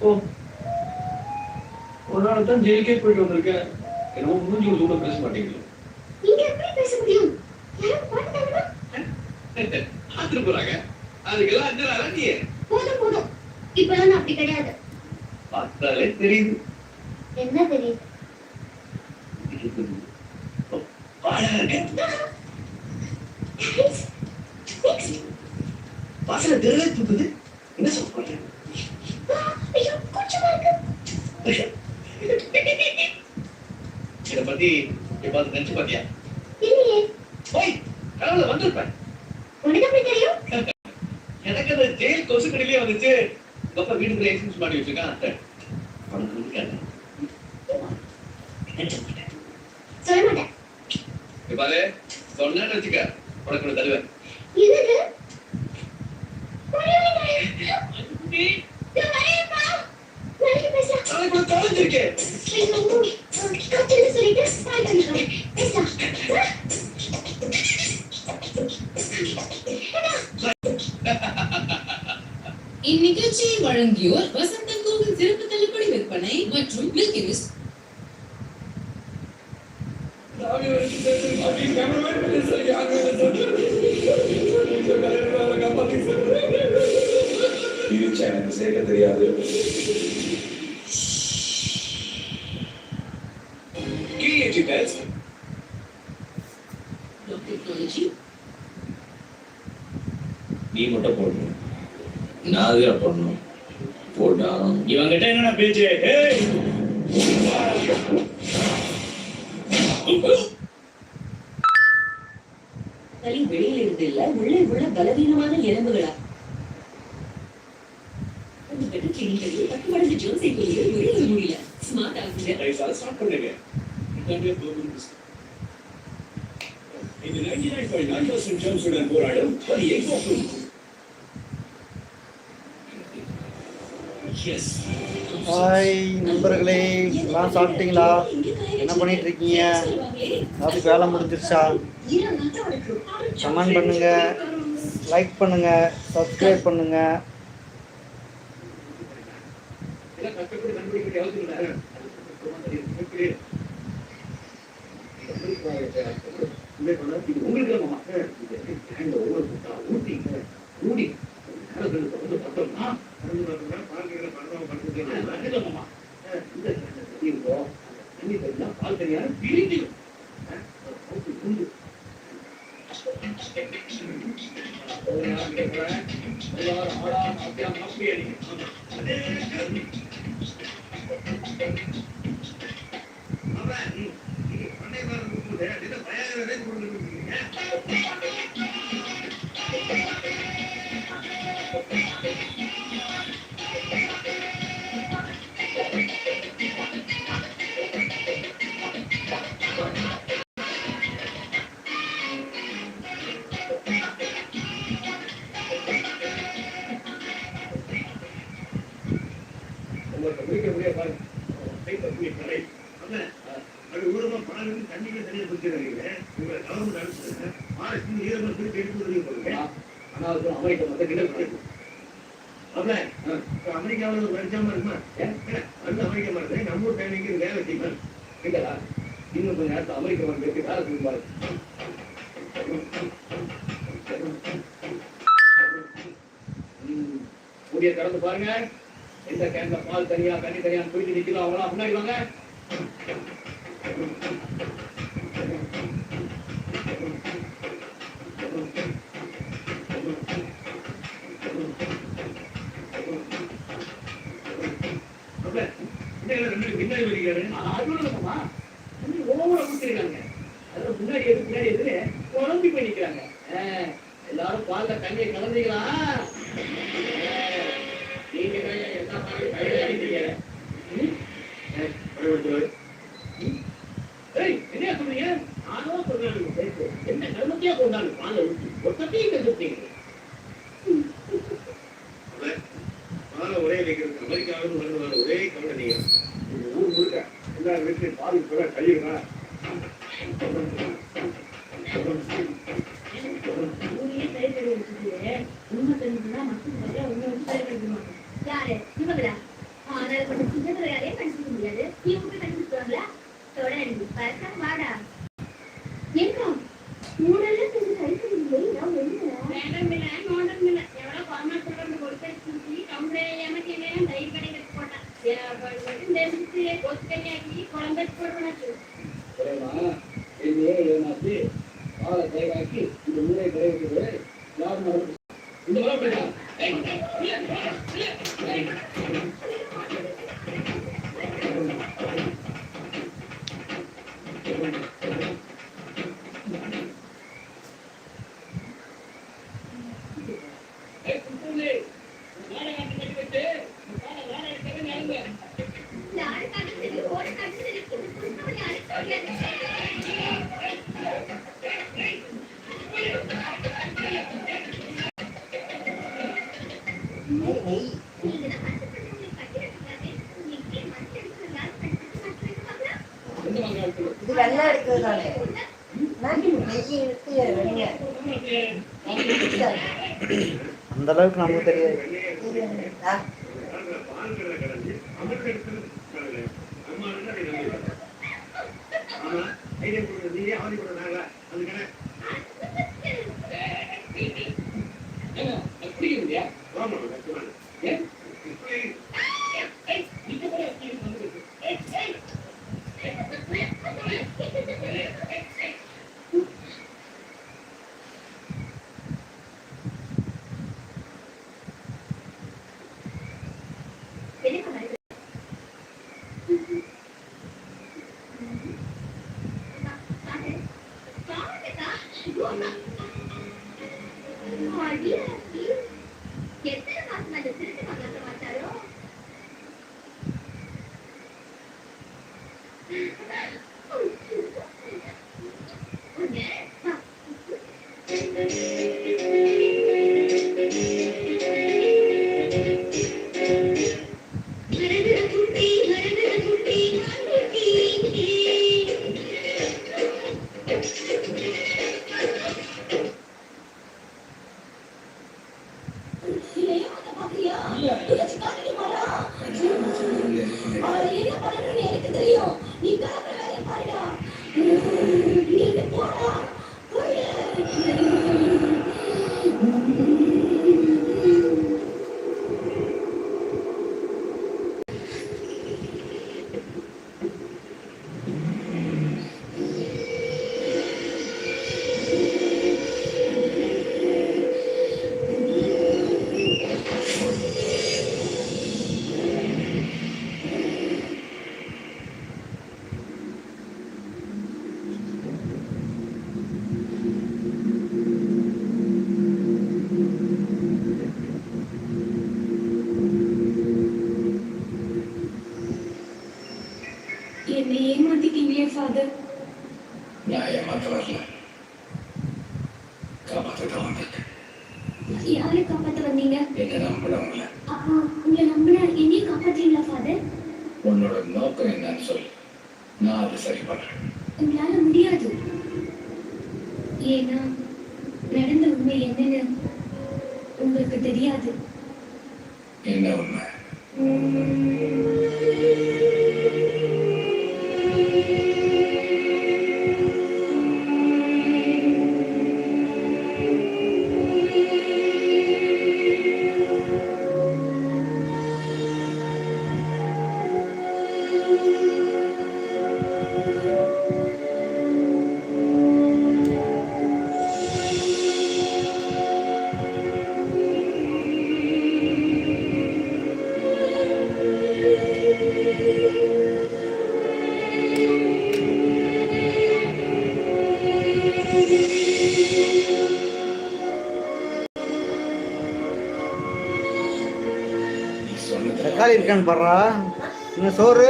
ஓ. ஒரு நாள் தான் ஜெயிலுக்கே போயிட்டு வந்திருக்கேன். என்னமோ மூஞ்சி ஒரு கூட பேச மாட்டேங்குது. நீங்க எப்படி பேச முடியும்? போறாங்க. அதுக்கெல்லாம் அஞ்சு அரண்டி போதும் போதும். இப்பெல்லாம் நான் அப்படி கிடையாது. பார்த்தாலே தெரியுது. என்ன தெரியுது. வாசல தெருவே தூக்குது. என்ன சொல்ல போறீங்க ஐயோ கொஞ்சமா இருக்கு இத பத்தி இப்ப அது நினைச்சு பாத்தியா போய். கனவுல வந்திருப்பேன் எனக்கு அந்த ஜெயில் கொசு கடையிலே வந்துச்சு அப்பா வீட்டுக்குள்ள எக்ஸ்பிரஸ் பண்ணி வச்சிருக்கான் உனக்கு இருக்காது சொல்ல மாட்டேன். சொன்னேன்னு வச்சுக்க. உனக்கு தருவேன். உனக்கு தொலைஞ்சிருக்கேன் ஐயோ, காய்ச்சல்னு சொல்லிட்டு கால் பண்ணிடுறேன். பேசலாம். இந்நிகழ்ச்சியை வழங்கியோர் வசந்தன் கோவில் சிறப்பு தள்ளுபடி விற்பனை மற்றும் மில்கி மிஸ்ட் பிரிச்சா எனக்கு சேர்க்க தெரியாது வெளியில இருந்து இல்ல உள்ளே உள்ள பலவீனமான எலும்புகளா? உங்க பெற்ற கிளிகள் பட்டுமடங்கு ஜோசை கொள்ளிகள் வெளியிட முடியல ஸ்மார்ட் ஆகுங்க ரைஸால ஸ்டார்ட் பண்ணுங்க. இதாண்டே ப்ரோக்ராம் இது 99.9% ஜம்ஸுடன் போராடும் வலியை போக்கும் ஹாய் நண்பர்களே எல்லாம் சாப்பிட்டீங்களா? என்ன பண்ணிட்டு இருக்கீங்க ராத்திரி வேலை முடிஞ்சிருச்சா? கமெண்ட் பண்ணுங்க. லைக் பண்ணுங்க. சப்ஸ்கிரைப் பண்ணுங்க. எல்லாம் கஷ்டப்பட்டு கண்டுபிடிக்க வேண்டிய அவசியம் உங்களுக்கு இல்ல தண்ணி தண்ணா பால் தனியா பிரிஞ்சிடும். உண்டு எல்லாரும் ஆடா எடுத்து அது அமெரிக்கா மத்த கிட்ட கிடைக்கும் அமெரிக்காவில் ஒரு இருக்குமா? அந்த அமெரிக்கா மாதிரி நம்ம ஊர் டைமிங்கு வேலை இன்னும் கொஞ்சம் நேரத்தில் அமெரிக்கா மாதிரி பேசி வேலை செய்யும் பாருங்க. எந்த கேன்ல பால் தனியா தண்ணி தனியா குடிச்சு நிக்கலாம் அவங்களாம். முன்னாடி வாங்க அப்ப என்ன ரெண்டு பேரும் பின்னாடி வலிக்காரு அது நடக்குமா ஓவரா கொடுத்துருக்காங்க அதுல முன்னாடி எது பின்னாடி எது குழம்பி போய் நிக்கிறாங்க. எல்லாரும் பால்ல தண்ணியை கலந்தீங்களா? நீங்க தான் என்ன மாதிரி கையில அடிக்கிறீங்க ம்? ஏய், என்னையா சொல்றீங்க? நானும் சொல்றேன். உங்க பேச்சு. என்ன கருமத்தையா கொண்டாடு பால்ல ஊத்தி ஒத்தத்தையும் கண்டுபிடிங்க பாலை ஒரே வைக்கிறது அமெரிக்காவிலிருந்து வந்து வர ஒரே கவலை நீங்க இந்த ஊர் முழுக்க எல்லா வீட்லயும் பால் கூட கழிவுனா ஊரையே சரி பண்ணி வச்சுட்டு உண்மை தெரிஞ்சுன்னா மட்டும் சரியா உண்மை வந்து சரி பண்ணிடுவாங்க யாரு இவங்களா ஆனால் கொஞ்சம் சின்னதுல யாரையும் கண்டுபிடிக்க முடியாது இவங்க போய் கண்டுபிடிச்சாங்களா இது வெள்ளை எடுக்கிறது தானே? நெய் வெள்ளை. அந்த அளவுக்கு நமக்கு தெரியாது. ஃபாதர் நான் ஏமாத்த வரல காப்பாற்ற தான் வந்திருக்கேன் யாரை காப்பாத்த வந்தீங்க என்ன அப்போ உங்களை நம்பினா என்னையும் காப்பாத்தீங்களா ஃபாதர் உன்னோட நோக்கம் என்னன்னு சொல்லு நான் அதை சரி பண்றேன் உங்களால முடியாது ஏன்னா நடந்த உண்மை என்னன்னு உங்களுக்கு தெரியாது என்ன உண்மை இருக்கான்னு பாடுறா. இன்னும் சோறு?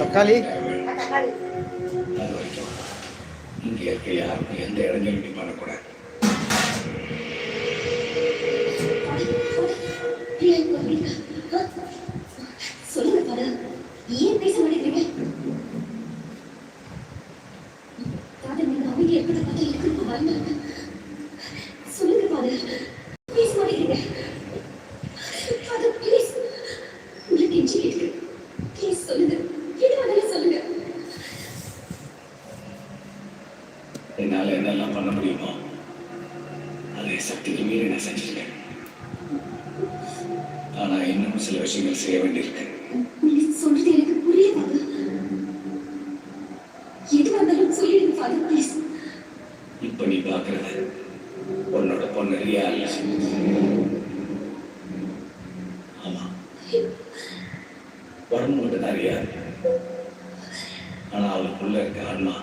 தக்காளி? அது இருக்க யாருக்கும் எந்த இடைஞ்சலும் பண்ணக்கூடாது சொல்லுங்க ஏன் பேச மாட்டேங்கிறீங்க பாரு நீங்க அவங்க எப்படி பார்த்தா எனக்கு வரல சொல்லுங்க பாரு பேச மாட்டேங்கிறீங்க பாரு ப்ளீஸ் உங்களுக்கு கெஞ்சி கேட்குறேன் ப்ளீஸ் சொல்லுங்க எது வேணாலும் சொல்லுங்க என்னால என்னெல்லாம் பண்ண முடியுமோ அதை சக்திக்கு மீறி நான் செஞ்சிருக்கேன் ஆனா இன்னும் சில விஷயங்கள் செய்ய வேண்டியிருக்கு நீங்க சொல்றது எனக்கு புரியுது எதுவா இருந்தாலும் சொல்லிடுங்க ஃபாதர் ப்ளீஸ் இப்ப நீ பாக்குறது உன்னோட பொண்ணு ரியா இல்ல. ஆமா. உடம்பு மட்டும் தான் ரியா ஆனா அவளுக்குள்ள இருக்க ஆன்மா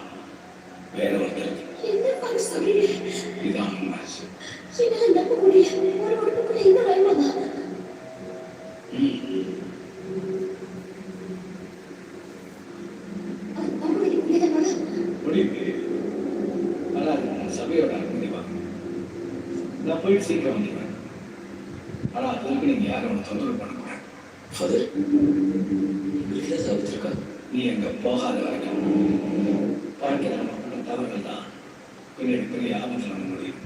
நான் போய் சீக்கிரம் வந்துடுவேன். ஆனா அது வரைக்கும் நீங்க யாரும் ஒன்று தொந்தரவு பண்ணக்கூடாது ஃபாதர் உங்களுக்கு தான் தவிர்த்திருக்கா நீ எங்க போகாத வரைக்கும் வாழ்க்கை நம்ம பண்ண தவறுகள் தான். பின்னாடி பெரிய ஆபத்தில் நம்ம முடியும்